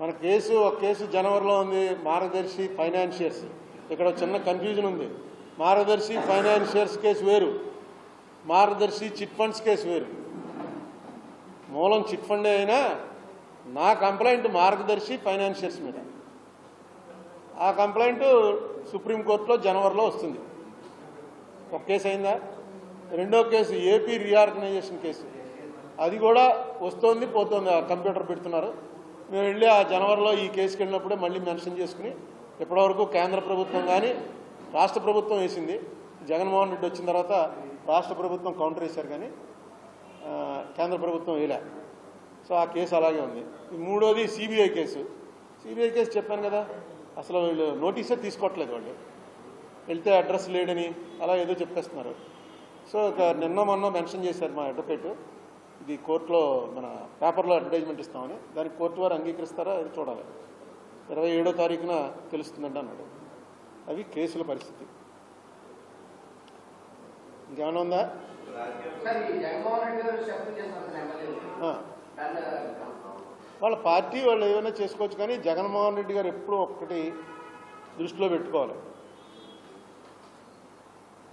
మన కేసు ఒక కేసు జనవరిలో ఉంది మార్గదర్శి ఫైనాన్షియర్స్. ఇక్కడ చిన్న కన్ఫ్యూజన్ ఉంది. మార్గదర్శి ఫైనాన్షియర్స్ కేసు వేరు. మార్గదర్శి చిట్ ఫండ్స్ కేసు వేరు. మూలం చిట్ ఫండే అయినా నా కంప్లైంట్ మార్గదర్శి ఫైనాన్షియర్స్ మీద. ఆ కంప్లైంట్ సుప్రీంకోర్టులో జనవరిలో వస్తుంది. ఒక కేసు అయిందా? రెండో కేసు ఏపీ రీఆర్గనైజేషన్ కేసు. అది కూడా వస్తోంది పోతోంది. కంప్యూటర్ పెడుతున్నారు. మేము వెళ్ళి ఆ జనవరిలో ఈ కేసుకి వెళ్ళినప్పుడే మళ్ళీ మెన్షన్ చేసుకుని ఇప్పటివరకు కేంద్ర ప్రభుత్వం కానీ రాష్ట్ర ప్రభుత్వం వేసింది. జగన్మోహన్ రెడ్డి వచ్చిన తర్వాత రాష్ట్ర ప్రభుత్వం కౌంటర్ వేశారు కానీ కేంద్ర ప్రభుత్వం వేయలే. సో ఆ కేసు అలాగే ఉంది. ఈ మూడోది సిబిఐ కేసు. సిబిఐ కేసు చెప్పాను కదా అసలు వీళ్ళు నోటీసే తీసుకోవట్లేదు వాళ్ళు. వెళ్తే అడ్రస్ లేడని అలా ఏదో చెప్పేస్తున్నారు. సో ఇక నిన్న మొన్న మెన్షన్ చేశారు మా అడ్వకేటు. ఇది కోర్టులో మన పేపర్లో అడ్వర్టైజ్మెంట్ ఇస్తామని దానికి కోర్టు వారు అంగీకరిస్తారా అది చూడాలి. ఇరవై ఏడో తారీఖున తెలుస్తుందండి అన్నాడు. అవి కేసుల పరిస్థితి. ఇంకేమైనా ఉందా? వాళ్ళ పార్టీ వాళ్ళు ఏమైనా చేసుకోవచ్చు కానీ జగన్మోహన్ రెడ్డి గారు ఎప్పుడూ ఒక్కటి దృష్టిలో పెట్టుకోవాలి.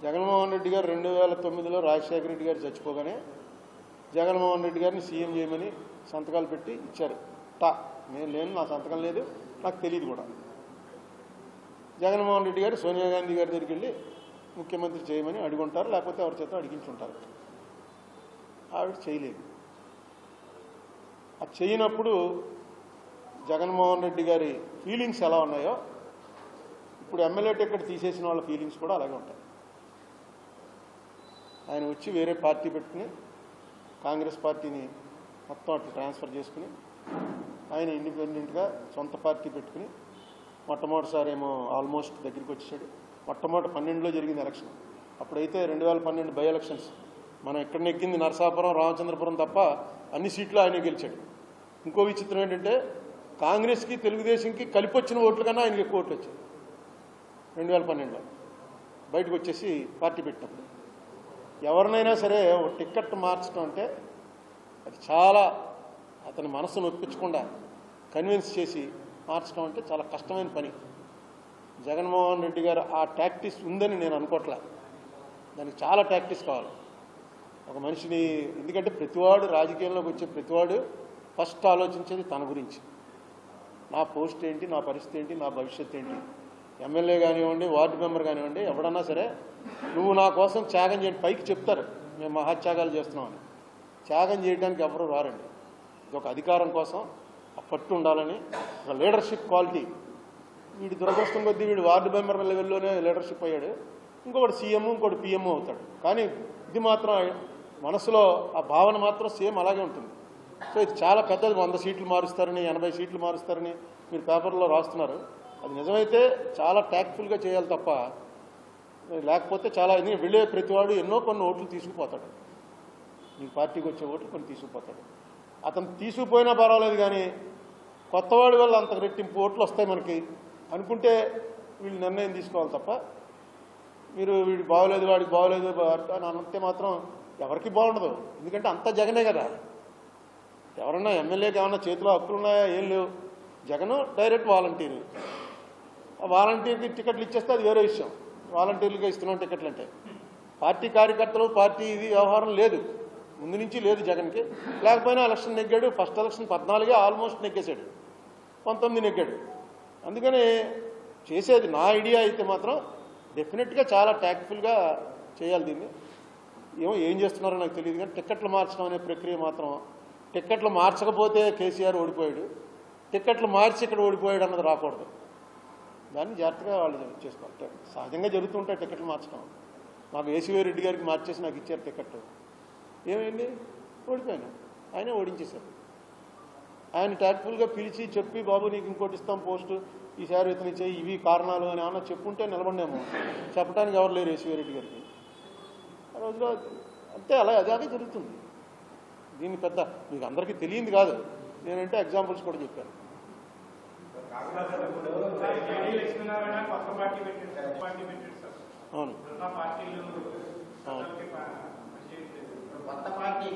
జగన్మోహన్ రెడ్డి గారు రెండు వేల తొమ్మిదిలో రాజశేఖర రెడ్డి గారు చచ్చిపోగానే జగన్మోహన్ రెడ్డి గారిని సీఎం చేయమని సంతకాలు పెట్టి ఇచ్చారు. టా. నేను లేను నా సంతకం లేదు. నాకు తెలియదు కూడా. జగన్మోహన్ రెడ్డి గారు సోనియా గాంధీ గారి దగ్గరికి వెళ్ళి ముఖ్యమంత్రి చేయమని అడుగుంటారు లేకపోతే ఎవరి చేత అడిగించుంటారు. ఆవిడ చేయలేదు. అది చేయనప్పుడు జగన్మోహన్ రెడ్డి గారి ఫీలింగ్స్ ఎలా ఉన్నాయో ఇప్పుడు ఎమ్మెల్యే టికెట్ తీసేసిన వాళ్ళ ఫీలింగ్స్ కూడా అలాగే ఉంటాయి. ఆయన వచ్చి వేరే పార్టీ పెట్టుకుని కాంగ్రెస్ పార్టీని మొత్తం అటు ట్రాన్స్ఫర్ చేసుకుని ఆయన ఇండిపెండెంట్గా సొంత పార్టీ పెట్టుకుని మొట్టమొదటిసారి ఏమో ఆల్మోస్ట్ దగ్గరికి వచ్చేసాడు. మొట్టమొదటి పన్నెండులో జరిగింది ఎలక్షన్. అప్పుడైతే రెండు వేల పన్నెండు బై ఎలక్షన్స్. మనం ఎక్కడ నెగ్గింది నరసాపురం రామచంద్రపురం తప్ప అన్ని సీట్లు ఆయన గెలిచాడు. ఇంకో విచిత్రం ఏంటంటే కాంగ్రెస్కి తెలుగుదేశంకి కలిపి వచ్చిన ఓట్ల కన్నా ఆయనకి ఎక్కువ ఓట్లు వచ్చాయి. రెండు వేల పన్నెండులో బయటకు వచ్చేసి పార్టీ పెట్టినప్పుడు. ఎవరినైనా సరే ఒక టికెట్ మార్చడం అంటే అది చాలా అతని మనసును ఒప్పించకుండా కన్విన్స్ చేసి మార్చడం అంటే చాలా కష్టమైన పని. జగన్మోహన్ రెడ్డి గారు ఆ టాక్టీస్ ఉందని నేను అనుకోవట్లా దానికి చాలా ట్యాక్టీస్ కావాలి. ఒక మనిషిని ఎందుకంటే ప్రతివాడు రాజకీయంలోకి వచ్చే ప్రతివాడు ఫస్ట్ ఆలోచించేది తన గురించి. నా పోస్ట్ ఏంటి నా పరిస్థితి ఏంటి నా భవిష్యత్ ఏంటి? ఎమ్మెల్యే కానివ్వండి వార్డు మెంబర్ కానివ్వండి ఎవడన్నా సరే నువ్వు నా కోసం త్యాగం చేయండి పైకి చెప్తారు. మేము మహాత్యాగాలు చేస్తున్నామని త్యాగం చేయడానికి ఎవరు రారండి. ఇది ఒక అధికారం కోసం ఆ పట్టు ఉండాలని ఒక లీడర్షిప్ క్వాలిటీ వీడి దురదృష్టం కొద్దీ వీడు వార్డు మెంబర్ లెవెల్లోనే లీడర్షిప్ అయ్యాడు. ఇంకొకటి సీఎం ఇంకొకటి పిఎంఓ అవుతాడు. కానీ ఇది మాత్రం మనసులో ఆ భావన మాత్రం సేమ్ అలాగే ఉంటుంది. సో ఇది చాలా పెద్దది వంద సీట్లు మారుస్తారని ఎనభై సీట్లు మారుస్తారని మీరు పేపర్లో రాస్తున్నారు. అది నిజమైతే చాలా ట్యాక్ట్ఫుల్గా చేయాలి తప్ప లేకపోతే చాలా ఎందుకంటే వెళ్ళే ప్రతివాడు ఎన్నో కొన్ని ఓట్లు తీసుకుపోతాడు. మీ పార్టీకి వచ్చే ఓట్లు కొన్ని తీసుకుపోతాడు. అతను తీసుకుపోయినా పర్వాలేదు కానీ కొత్తవాడి వల్ల అంత రెట్టింపు ఓట్లు వస్తాయి మనకి అనుకుంటే వీళ్ళు నిర్ణయం తీసుకోవాలి తప్ప మీరు వీడు బాగోలేదు వాడికి బాగోలేదు అని అంతే మాత్రం ఎవరికి బాగుండదు. ఎందుకంటే అంతా జగనే కదా. ఎవరన్నా ఎమ్మెల్యేకి ఏమన్నా చేతిలో హక్కులు ఉన్నాయా ఏం లేవు. Jagan direct volunteer. వాలంటీర్కి టికెట్లు ఇచ్చేస్తే అది వేరే విషయం. వాలంటీర్లుగా ఇస్తున్నాం టికెట్లు అంటే పార్టీ కార్యకర్తలు పార్టీ ఇది వ్యవహారం లేదు. ముందు నుంచి లేదు జగన్కి. లేకపోయినా ఎలక్షన్ నెగ్గాడు. ఫస్ట్ ఎలక్షన్ పద్నాలుగే ఆల్మోస్ట్ నెగ్గేశాడు. పంతొమ్మిది నెగ్గాడు. అందుకని చేసేది నా ఐడియా అయితే మాత్రం డెఫినెట్గా చాలా ట్యాక్ట్ఫుల్గా చేయాలి దీన్ని. ఏమో ఏం చేస్తున్నారో నాకు తెలియదు కానీ టిక్కెట్లు మార్చడం అనే ప్రక్రియ మాత్రం టిక్కెట్లు మార్చకపోతే కేసీఆర్ ఓడిపోయాడు. టిక్కెట్లు మార్చి ఇక్కడ ఓడిపోయాడు అన్నది రాకూడదు. దాన్ని జాగ్రత్తగా వాళ్ళు చేసుకోవాలి. సహజంగా జరుగుతుంటాయి టికెట్లు మార్చడం. మాకు ఏసీవీ రెడ్డి గారికి మార్చేసి నాకు ఇచ్చారు టికెట్ ఏమైంది? ఓడిపోయాను. ఆయనే ఓడించేశారు. ఆయన ట్యాక్ట్ఫుల్గా పిలిచి చెప్పి బాబు నీకు ఇంకోటి ఇస్తాం పోస్టు. ఈసారి ఇతను చేయి ఇవి కారణాలు అని ఏమన్నా చెప్పుంటే నిలబడినాము. చెప్పడానికి ఎవరు లేరు ఏసీవీ రెడ్డి గారికి. ఆ రోజులో అంతే అలా అదే జరుగుతుంది. దీన్ని పెద్ద మీకు అందరికీ తెలియంది కాదు. నేనంటే ఎగ్జాంపుల్స్ కూడా చెప్పాను. తెలంగాణ కొత్త పార్టీ పెట్టారు అవును. పార్టీలు కొత్త పార్టీ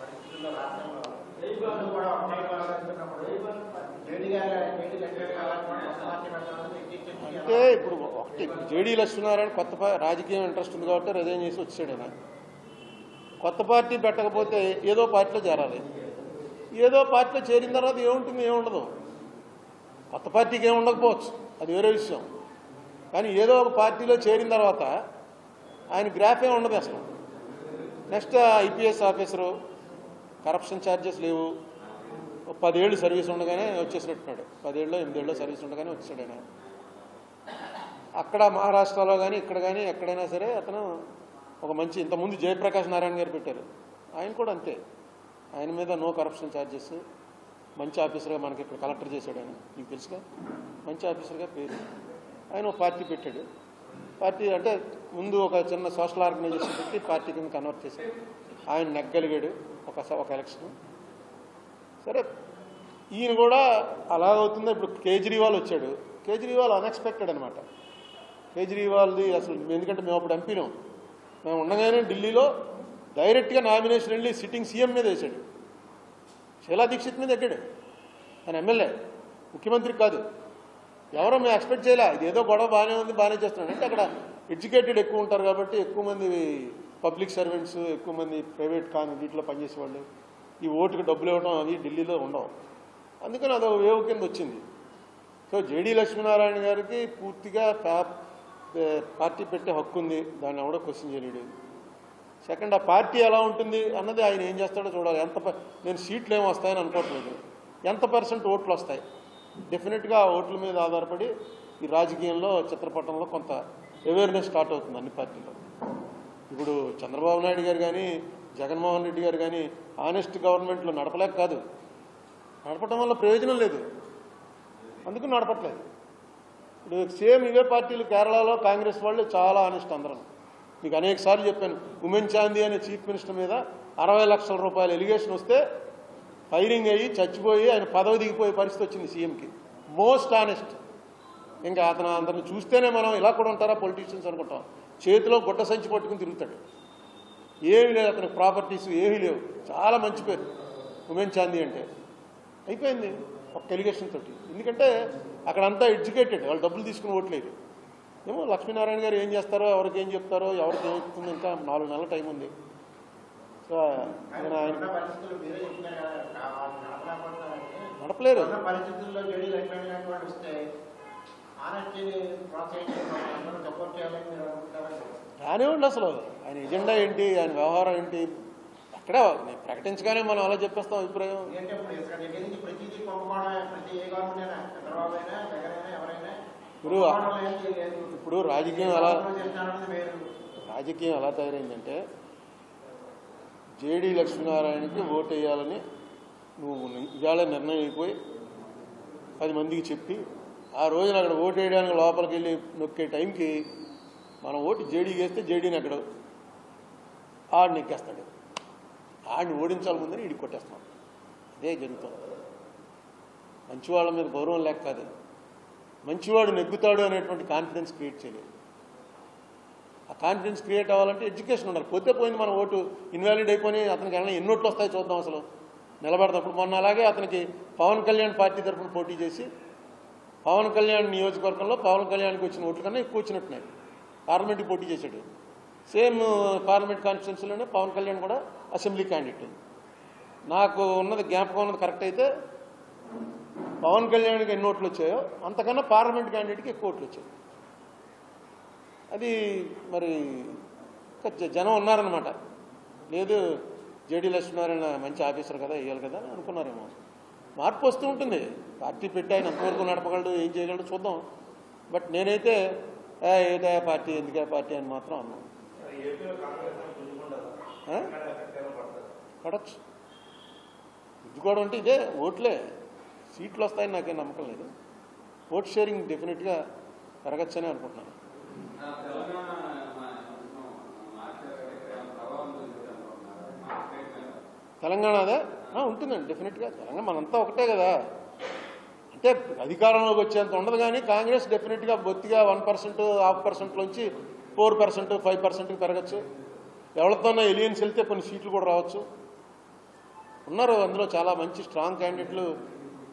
పరిస్థితుల్లో కూడా ఉంటాయి అంటే ఇప్పుడు ఒకటి జేడీ వస్తున్నారని కొత్త రాజకీయం ఇంట్రెస్ట్ ఉంది కాబట్టి రిజైన్ చేసి వచ్చాడు ఆయన. కొత్త పార్టీ పెట్టకపోతే ఏదో పార్టీలో చేరాలి. ఏదో పార్టీలో చేరిన తర్వాత ఏముంటుంది ఏముండదు. కొత్త పార్టీకి ఏమి ఉండకపోవచ్చు. అది వేరే విషయం. కానీ ఏదో ఒక పార్టీలో చేరిన తర్వాత ఆయన గ్రాఫ్ ఏమి ఉండదు అసలు. Next IPS officer corruption charges లేవు. పదేళ్ళు సర్వీస్ ఉండగానే వచ్చేసినట్టున్నాడు. పదేళ్ళు ఎనిమిదేళ్ళు సర్వీస్ ఉండగానే వచ్చాడు ఆయన. అక్కడ మహారాష్ట్రలో కానీ ఇక్కడ కానీ ఎక్కడైనా సరే అతను ఒక మంచి ఇంతకుముందు జయప్రకాష్ నారాయణ గారు పెట్టారు. ఆయన కూడా అంతే. ఆయన మీద నో కరప్షన్ ఛార్జెస్ మంచి ఆఫీసర్గా మనకి ఇక్కడ కలెక్టర్ చేశాడు ఆయన. మీకు తెలుసుగా? మంచి ఆఫీసర్గా పేరు. ఆయన ఒక పార్టీ పెట్టాడు. పార్టీ అంటే ముందు ఒక చిన్న సోషల్ ఆర్గనైజేషన్ పెట్టి పార్టీ కింద కన్వర్ట్ చేశాడు. ఆయన నెగ్గలిగాడు ఒక ఒక ఎలక్షన్. సరే ఈయన కూడా అలాగవుతుందో? ఇప్పుడు కేజ్రీవాల్ వచ్చాడు. కేజ్రీవాల్ అన్ఎక్స్పెక్టెడ్ అనమాట కేజ్రీవాల్ది అసలు ఎందుకంటే మేము అప్పుడు ఎంపీనాం మేము ఉండగానే ఢిల్లీలో డైరెక్ట్గా నామినేషన్ వెళ్ళి సిట్టింగ్ సీఎం మీద వేశాడు శీలా దీక్షిత్ మీద ఎక్కాడు? ఆయన ఎమ్మెల్యే. ముఖ్యమంత్రి కాదు. ఎవరో మేము ఎక్స్పెక్ట్ చేయలే. ఇది ఏదో గొడవ బాగానే ఉంది బాగానే చేస్తున్నాడు. అంటే అక్కడ ఎడ్యుకేటెడ్ ఎక్కువ ఉంటారు కాబట్టి ఎక్కువ మంది పబ్లిక్ సర్వెంట్స్ ఎక్కువ మంది ప్రైవేట్ కానీ వీటిలో పనిచేసే వాళ్ళు ఈ ఓటుకి డబ్బులు ఇవ్వడం అవి ఢిల్లీలో ఉండవు. అందుకని అదొక వేవ్ కింద వచ్చింది. సో జేడీ లక్ష్మీనారాయణ గారికి పూర్తిగా పార్టీ పెట్టే హక్కు ఉంది. దాన్ని ఎవడో క్వశ్చన్ చేయలేడు. సెకండ్ ఆ పార్టీ ఎలా ఉంటుంది అన్నది ఆయన ఏం చేస్తాడో చూడాలి. ఎంత నేను సీట్లు ఏమి వస్తాయని అనుకోవట్లేదు. ఎంత పర్సెంట్ ఓట్లు వస్తాయి? డెఫినెట్గా ఓట్ల మీద ఆధారపడి ఈ రాజకీయంలో చిత్రపటంలో కొంత అవేర్నెస్ స్టార్ట్ అవుతుంది అన్ని పార్టీలో ఇప్పుడు చంద్రబాబు నాయుడు గారు కానీ జగన్మోహన్ రెడ్డి గారు కానీ ఆనెస్ట్ గవర్నమెంట్లో నడపలేక కాదు. నడపడం వల్ల ప్రయోజనం లేదు. అందుకు నడపట్లేదు. ఇప్పుడు సేమ్ ఇవే పార్టీలు కేరళలో కాంగ్రెస్ వాళ్ళు చాలా ఆనెస్ట్ అందరం. మీకు అనేక సార్లు చెప్పాను ఉమెన్ చాందీ అనే చీఫ్ మినిస్టర్ మీద అరవై లక్షల రూపాయల ఎలిగేషన్ వస్తే ఫైరింగ్ అయ్యి చచ్చిపోయి ఆయన పదవి దిగిపోయే పరిస్థితి వచ్చింది సీఎంకి. మోస్ట్ ఆనెస్ట్ ఇంకా అతను అందరిని చూస్తేనే మనం ఇలా కూడా ఉంటారా పొలిటీషియన్స్ అనుకుంటాం. చేతిలో గుడ్డ సంచి పట్టుకుని తిరుగుతాడు. ఏమీ లేదు అతనికి ప్రాపర్టీస్ ఏమీ లేవు. చాలా మంచి పేరు. ఉమెన్ చాందీ అంటే. అయిపోయింది. ఒక ఎలిగేషన్ తోటి. ఎందుకంటే అక్కడంతా ఎడ్యుకేటెడ్. వాళ్ళు డబ్బులు తీసుకుని ఓట్లేదు. ఏమో లక్ష్మీనారాయణ గారు ఏం చేస్తారో ఎవరికి ఏం చెప్తారో ఎవరికి ఏం చెప్తుందో ఇంకా నాలుగు నెలల టైం ఉంది. సో నేను ఆయన నడపలేరు. రానివ్వండి అసలు? ఆయన ఎజెండా ఏంటి? ఆయన వ్యవహారం ఏంటి? అక్కడ నేను ప్రకటించగానే మనం అలా చెప్పేస్తాం అభిప్రాయం. ఇప్పుడు ఇప్పుడు రాజకీయం ఎలా రాజకీయం ఎలా తయారైందంటే జేడీ లక్ష్మీనారాయణకి ఓటు వేయాలని నువ్వు ఇవాళ నిర్ణయం అయిపోయి పది మందికి చెప్పి ఆ రోజున అక్కడ ఓటు వేయడానికి లోపలికి వెళ్ళి నొక్కే టైంకి మనం ఓటు జేడీ వేస్తే జేడీని అక్కడ ఆడిని ఎక్కేస్తాడు. ఆడిని ఓడించాలి ముందని ఇడి కొట్టేస్తాం. అదే జరుగుతుంది మంచివాళ్ళ మీద గౌరవం లేక కాదు. మంచివాడు నెగ్గుతాడు అనేటువంటి కాన్ఫిడెన్స్ క్రియేట్ చేయలేదు. ఆ కాన్ఫిడెన్స్ క్రియేట్ అవ్వాలంటే ఎడ్యుకేషన్ ఉండాలి. పోతే పోయింది మన ఓటు ఇన్వాలిడ్ అయిపోయి అతనికి ఏమైనా ఎన్నోట్లు వస్తాయి చూద్దాం అసలు. నిలబడతప్పుడు మొన్న అలాగే అతనికి పవన్ కళ్యాణ్ పార్టీ తరఫున పోటీ చేసి పవన్ కళ్యాణ్ నియోజకవర్గంలో పవన్ కళ్యాణ్కి వచ్చిన ఓట్ల కన్నా ఎక్కువ వచ్చినట్టున్నాయి. పార్లమెంట్కి పోటీ చేశాడు. సేమ్ పార్లమెంట్ కాన్స్టిట్యున్సీలోనే పవన్ కళ్యాణ్ కూడా అసెంబ్లీ క్యాండిడేట్ నాకు ఉన్నది జ్ఞాపకం ఉన్నది కరెక్ట్ అయితే పవన్ కళ్యాణ్కి ఎన్ని ఓట్లు వచ్చాయో అంతకన్నా పార్లమెంట్ క్యాండిడేట్కి ఎక్కువ ఓట్లు వచ్చాయి. అది మరి జనం ఉన్నారనమాట లేదు జేడీ లక్ష్మీనారాయణ మంచి ఆఫీసర్ కదా వేయాలి కదా అనుకున్నారేమో. మార్పు వస్తూ ఉంటుంది. పార్టీ పెట్టి ఆయన ఎంతవరకు నడపగలడు ఏం చేయగలడు చూద్దాం. బట్ నేనైతే "ఏ, ఏదా పార్టీ ఎందుకే పార్టీ అని మాత్రం అన్నాను ఆ? పడచ్చు. గుద్దుకోవడం అంటే ఇదే ఓట్లే. సీట్లు వస్తాయని నాకేం నమ్మకం లేదు. ఓట్ షేరింగ్ డెఫినెట్గా పెరగచ్చని అనుకుంటున్నాను. తెలంగాణ అదే? ఆ, ఉంటుందండి డెఫినెట్గా. తెలంగాణ మనంతా ఒకటే కదా. అంటే అధికారంలోకి వచ్చేంత ఉండదు కానీ కాంగ్రెస్ డెఫినెట్గా బొత్తిగా వన్ పర్సెంట్ హాఫ్ పర్సెంట్లోంచి ఫోర్ పర్సెంట్ ఫైవ్ పర్సెంట్కి పెరగచ్చు. ఎవరితోనో ఎలియన్స్ వెళ్తే కొన్ని సీట్లు కూడా రావచ్చు. ఉన్నారు అందులో చాలా మంచి స్ట్రాంగ్ క్యాండిడేట్లు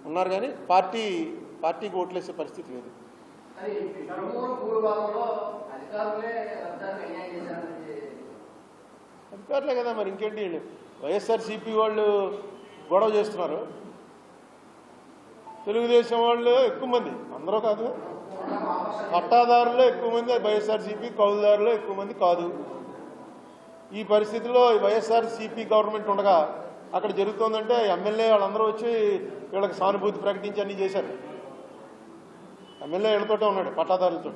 ఉన్నారు కానీ పార్టీ పార్టీకి ఓట్లేసే పరిస్థితి లేదు. అధికారులే కదా మరి ఇంకేంటి వైఎస్ఆర్సీపీ వాళ్ళు గొడవ చేస్తున్నారు. తెలుగుదేశం వాళ్ళు ఎక్కువ మంది అందరూ కాదు. పట్టాదారులు ఎక్కువ మంది వైఎస్ఆర్సీపీ కౌలుదారులు ఎక్కువ మంది కాదు. ఈ పరిస్థితిలో వైఎస్ఆర్సీపీ గవర్నమెంట్ ఉండగా అక్కడ జరుగుతోందంటే ఎమ్మెల్యే వాళ్ళందరూ వచ్చి వీళ్ళకి సానుభూతి ప్రకటించి అన్నీ చేశారు. ఎమ్మెల్యే వీళ్ళతోటే ఉన్నాడు పట్టాదారులతో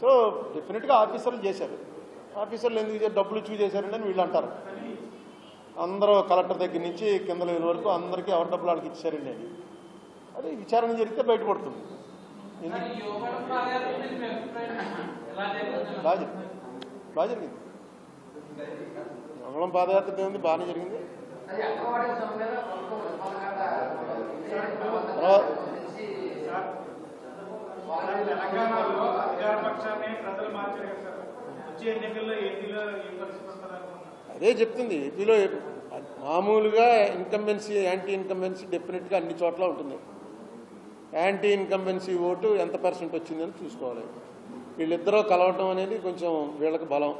సో డెఫినెట్గా ఆఫీసర్లు చేశారు. ఆఫీసర్లు ఎందుకు డబ్బులు ఇచ్చి చేశారండి అని వీళ్ళు అంటారు. అందరూ కలెక్టర్ దగ్గర నుంచి కింద లెవెల్ వరకు అందరికీ ఎవరి డబ్బులు వాళ్ళకి ఇచ్చారండి అని. అది విచారణ జరిగితే బయటపడుతుంది. బాగా జరిగింది? బాగా జరిగింది. మంగళం పాదయాత్ర ఉంది బాగానే జరిగింది. తెలంగాణలో అధికార పక్షాన్ని ప్రజలు మార్చారు సార్ వచ్చే ఎన్నికల్లో ఏపీలో అదే చెప్తుంది ఏపీలో మామూలుగా ఇన్కంబెన్సీ యాంటీ ఇన్కంబెన్సీ డెఫినెట్గా అన్ని చోట్ల ఉంటుంది యాంటీ ఇన్కంబెన్సీ ఓటు ఎంత పర్సెంట్ వచ్చిందని చూసుకోవాలి వీళ్ళిద్దరూ కలవటం అనేది కొంచెం వీళ్ళకి బలం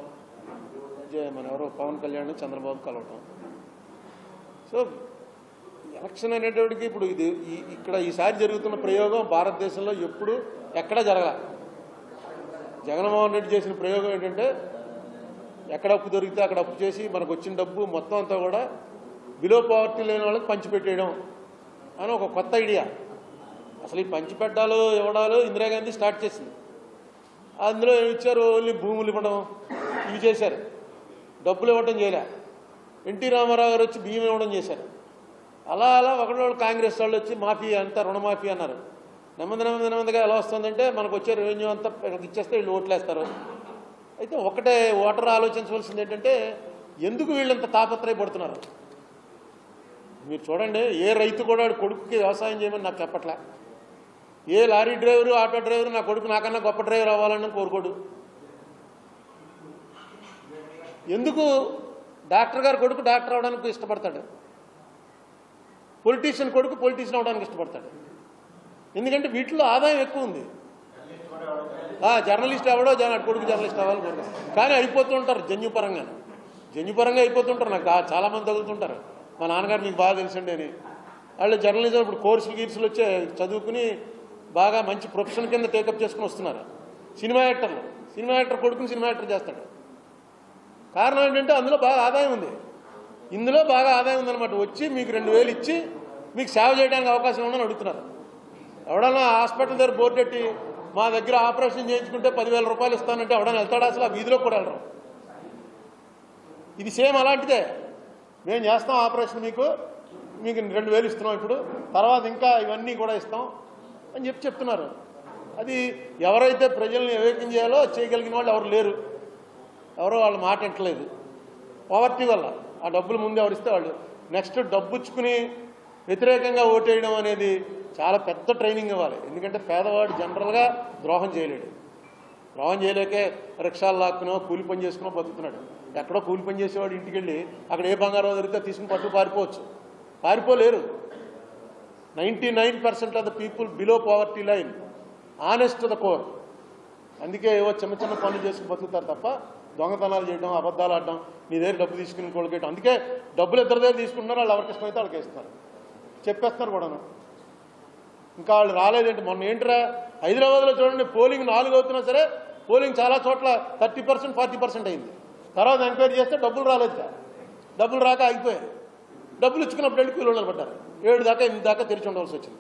మన ఎవరో పవన్ కళ్యాణ్ చంద్రబాబు కలవటం సో ఎలక్షన్ అనేటప్పటికి ఇప్పుడు ఇది ఈ- ఇక్కడ ఈసారి జరుగుతున్న ప్రయోగం భారతదేశంలో ఎప్పుడు ఎక్కడా జరగల. జగన్మోహన్ రెడ్డి చేసిన ప్రయోగం ఏంటంటే ఎక్కడ అప్పు దొరికితే అక్కడ అప్పు చేసి మనకు వచ్చిన డబ్బు మొత్తం అంతా కూడా బిలో పవర్టీ లేని వాళ్ళకి పంచిపెట్టేయడం అని ఒక కొత్త ఐడియా అసలు ఈ పంచిపెట్టాలు ఇవ్వడాలు ఇందిరాగాంధీ స్టార్ట్ చేసింది. అందులో ఏమి ఇచ్చారు? ఓన్లీ భూములు ఇవ్వడం. ఇవి చేశారు. డబ్బులు ఇవ్వడం చేయలే. ఎన్టీ రామారావు గారు వచ్చి బియ్యం ఇవ్వడం చేశారు. అలా అలా ఒకటి కాంగ్రెస్ వాళ్ళు వచ్చి మాఫీ అంతా రుణమాఫీ అన్నారు. నెమ్మది నెమ్మది నెమ్మదిగా ఎలా వస్తుందంటే మనకు వచ్చే రెవెన్యూ అంతా ఇచ్చేస్తే వీళ్ళు ఓట్లేస్తారు. అయితే ఒకటే ఓటర్ ఆలోచించవలసింది ఏంటంటే ఎందుకు వీళ్ళంత తాపత్రయపడుతున్నారు? మీరు చూడండి ఏ రైతు కూడా కొడుకుకి వ్యవసాయం చేయమని నాకు చెప్పట్లే. ఏ లారీ డ్రైవరు ఆటో డ్రైవరు నా కొడుకు నాకన్నా గొప్ప డ్రైవర్ అవ్వాలని కోరుకోడు. ఎందుకు డాక్టర్ గారు కొడుకు డాక్టర్ అవడానికి ఇష్టపడతాడు. పొలిటీషియన్ కొడుకు పొలిటీషియన్ అవడానికి ఇష్టపడతాడు. ఎందుకంటే వీటిలో ఆదాయం ఎక్కువ ఉంది. ఆ, జర్నలిస్ట్ అవడో కొడుకు జర్నలిస్ట్ అవ్వాలి కానీ అయిపోతూ ఉంటారు జన్యుపరంగా. జన్యుపరంగా అయిపోతుంటారు నాకు చాలామంది చాలా మంది తగులుతుంటారు. మా నాన్నగారు మీకు బాగా తెలుసండి అని. వాళ్ళు జర్నలిజం ఇప్పుడు కోర్సులు గీర్సులు వచ్చే చదువుకుని బాగా మంచి ప్రొఫెషన్ కింద టేకప్ చేసుకుని వస్తున్నారు. సినిమా యాక్టర్లు. సినిమా యాక్టర్ కొడుకుని సినిమా యాక్టర్ చేస్తాడు. కారణం ఏంటంటే అందులో బాగా ఆదాయం ఉంది. ఇందులో బాగా ఆదాయం ఉందన్నమాట. వచ్చి మీకు రెండు వేలు ఇచ్చి మీకు సేవ చేయడానికి అవకాశం ఉందని అడుగుతున్నారు. ఎవడన్నా హాస్పిటల్ దగ్గర బోర్డు పెట్టి మా దగ్గర ఆపరేషన్ చేయించుకుంటే పదివేల రూపాయలు ఇస్తానంటే ఎవడన్నా వెళ్తాడా? అసలు ఆ వీధిలో కూడా వెళ్ళరు. ఇది సేమ్ అలాంటిదే. మేము చేస్తాం ఆపరేషన్ మీకు మీకు రెండు వేలు ఇస్తున్నాం ఇప్పుడు తర్వాత ఇంకా ఇవన్నీ కూడా ఇస్తాం అని చెప్పి చెప్తున్నారు. అది ఎవరైతే ప్రజల్ని వివేకం చేయాలో చేయగలిగిన వాళ్ళు ఎవరు లేరు. ఎవరో వాళ్ళు మాట వింటలేదు పవర్టీ వల్ల. ఆ డబ్బులు ముందు ఎవరిస్తే వాళ్ళు. నెక్స్ట్ డబ్బుచ్చుకుని వ్యతిరేకంగా ఓటేయడం అనేది చాలా పెద్ద ట్రైనింగ్ ఇవ్వాలి. ఎందుకంటే పేదవాడు జనరల్గా ద్రోహం చేయలేడు. ద్రోహం చేయలేకే రిక్షాలు లాక్కునో కూలి పని చేసుకునో బతుకుతున్నాడు. ఎక్కడో కూలి పని చేసేవాడు ఇంటికి వెళ్ళి అక్కడ ఏ బంగారం దొరికితే తీసుకుని పట్టు పారిపోవచ్చు. పారిపోలేరు. Ninety nine percent of the people below poverty line honest the core అందుకే ఏవో చిన్న చిన్న పనులు చేసుకుని బతుకుతారు తప్ప దొంగతనాలు చేయడం అబద్ధాలు ఆడడం నీ దగ్గర డబ్బు తీసుకుని కొడుకేయడం అందుకే డబ్బులు ఇద్దరి దగ్గర తీసుకుంటున్నారు వాళ్ళు ఎవరికి ఇష్టమైతే వాళ్ళకి ఇస్తారు చెప్పేస్తున్నారు కూడాను. ఇంకా వాళ్ళు రాలేదేంటి? మొన్న ఏంట్రా? హైదరాబాద్లో చూడండి పోలింగ్ నాలుగు అవుతున్నా సరే పోలింగ్ చాలా చోట్ల థర్టీ పర్సెంట్ ఫార్టీ పర్సెంట్ అయింది. తర్వాత ఎంక్వైరీ చేస్తే డబ్బులు రాలేదు సార్. డబ్బులు రాక ఆగిపోయారు. డబ్బులు ఇచ్చుకున్నప్పుడు వెళ్ళి కూలీలు పడ్డారు ఏడు దాకా ఎనిమిది దాకా తెరిచి ఉండవలసి వచ్చింది.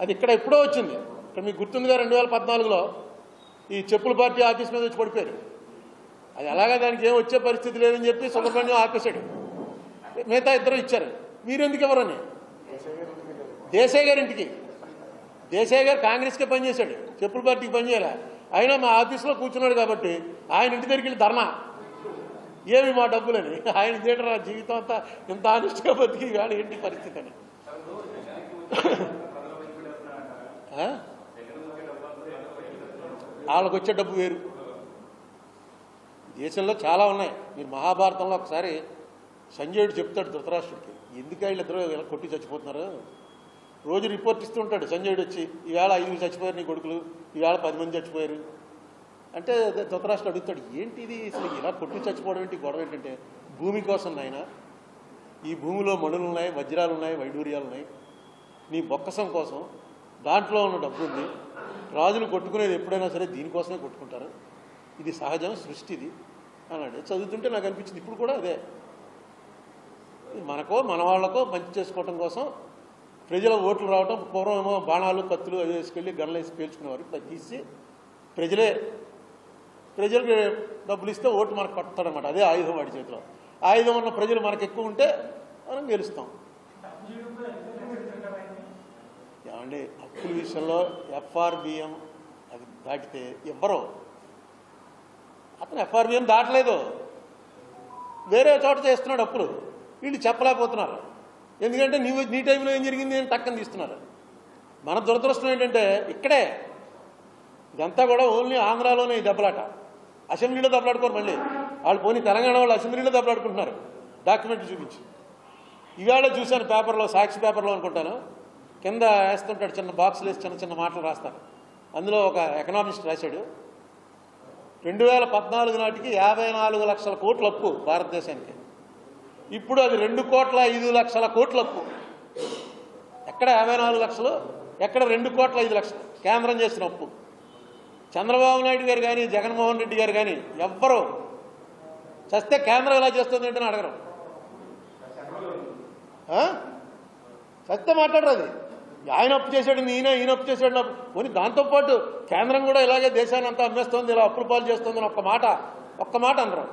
అది ఇక్కడ ఎప్పుడో వచ్చింది. ఇక్కడ మీకు గుర్తుందిగా రెండు వేల పద్నాలుగులో ఈ చెప్పుల పార్టీ ఆఫీస్ మీద వచ్చి పడిపోయారు. అది అలాగే దానికి ఏం వచ్చే పరిస్థితి లేదని చెప్పి సుబ్రహ్మణ్యం ఆపేశాడు. మిగతా ఇద్దరు ఇచ్చారు. మీరెందుకు ఎవరని? దేశాయ్ గారి ఇంటికి దేశాయ్ గారు కాంగ్రెస్కే పనిచేశాడు. చెప్పుల పార్టీకి పనిచేయాలి. అయినా మా ఆఫీస్లో కూర్చున్నాడు కాబట్టి ఆయన ఇంటి దగ్గరికి వెళ్ళి ధర్నా. ఏమి మా డబ్బులని? ఆయన థియేటర్ జీవితం అంతా ఇంత ఆనిస్ట్గా బతికి కానీ ఏంటి పరిస్థితి అని. వాళ్ళకు వచ్చే డబ్బు వేరు. దేశంలో చాలా ఉన్నాయి. మీరు మహాభారతంలో ఒకసారి సంజయుడు చెప్తాడు ధృతరాష్ట్రుడికి ఎందుకు వీళ్ళిద్దరూ ఇలా కొట్టి చచ్చిపోతున్నారు? రోజు రిపోర్ట్ ఇస్తూ ఉంటాడు సంజయుడు వచ్చి ఈవేళ ఐదుగురు చచ్చిపోయారు నీ కొడుకులు ఈవేళ పది మంది చచ్చిపోయారు. అంటే ధృతరాష్ట్రుడు అడుగుతాడు ఏంటి ఇది అసలు ఇలా కొట్టి చచ్చిపోవడం ఏంటి? గొడవ ఏంటంటే భూమి కోసం నాయన ఈ భూమిలో మణులు ఉన్నాయి వజ్రాలు ఉన్నాయి వైడూర్యాలు ఉన్నాయి. నీ బొక్కసం కోసం దాంట్లో ఉన్న డబ్బు ఉంది రాజులు కొట్టుకునేది ఎప్పుడైనా సరే దీనికోసమే కొట్టుకుంటారు. ఇది సహజం సృష్టిది అన్నాడు. చదువుతుంటే నాకు అనిపించింది ఇప్పుడు కూడా అదే. ఇది మనకో మన వాళ్ళకో మంచి చేసుకోవటం కోసం ప్రజల ఓట్లు రావటం పూర్వం బాణాలు కత్తులు అవి వేసుకెళ్ళి గన్లు వేసి పేల్చుకునేవారు. ఇప్పుడు తీసి ప్రజలే ప్రజలకు డబ్బులు ఇస్తే ఓటు మనకు పడతాడనమాట అదే ఆయుధం వాడి చేతిలో. ఆయుధం ఉన్న ప్రజలు మనకు ఎక్కువ ఉంటే మనం గెలుస్తాం. ఏమండి అప్పుల విషయంలో ఎఫ్ఆర్బిఎం అది దాటితే ఎవ్వరో అతను ఎఫ్ఆర్బిఎం దాటలేదు. వేరే చోట చేస్తున్నాడు అప్పులు వీళ్ళు చెప్పలేకపోతున్నారు. ఎందుకంటే నీవు నీ టైంలో ఏం జరిగింది అని టక్కని తీస్తున్నారు. మన దురదృష్టం ఏంటంటే ఇక్కడే. ఇదంతా కూడా ఓన్లీ ఆంధ్రాలోనే ఈ దెబ్బలాట. అసెంబ్లీలో దెబ్బలాడుకోరు మళ్ళీ. వాళ్ళు పోనీ తెలంగాణ వాళ్ళు అసెంబ్లీలో దెబ్బలాడుకుంటున్నారు. డాక్యుమెంట్ చూపించి. ఇవాళ చూశాను పేపర్లో సాక్షి పేపర్లో అనుకుంటాను. కింద వేస్తుంటాడు చిన్న బాక్సులు వేసి చిన్న చిన్న మాటలు రాస్తారు. అందులో ఒక ఎకనామిస్ట్ రాశాడు. రెండు వేల పద్నాలుగు నాటికి యాభై నాలుగు లక్షల కోట్ల అప్పు భారతదేశానికి. ఇప్పుడు అది రెండు కోట్ల ఐదు లక్షల కోట్ల అప్పు. ఎక్కడ యాభై నాలుగు లక్షలు? ఎక్కడ రెండు కోట్ల ఐదు లక్షలు? కేంద్రం చేసిన అప్పు. చంద్రబాబు నాయుడు గారు కానీ జగన్మోహన్ రెడ్డి గారు కానీ ఎవ్వరు చస్తే కేంద్రం ఎలా చేస్తుంది ఏంటని అడగరు చస్తే మాట్లాడరు అది. ఆయన అప్పు చేశాడు ఈయన ఈయన అప్పు చేశాడు. అని దాంతోపాటు కేంద్రం కూడా ఇలాగే దేశాన్ని అంతా అమ్మేస్తోంది ఇలా అప్పులు పాలు చేస్తుంది ఒక్క మాట ఒక్క మాట అందరం.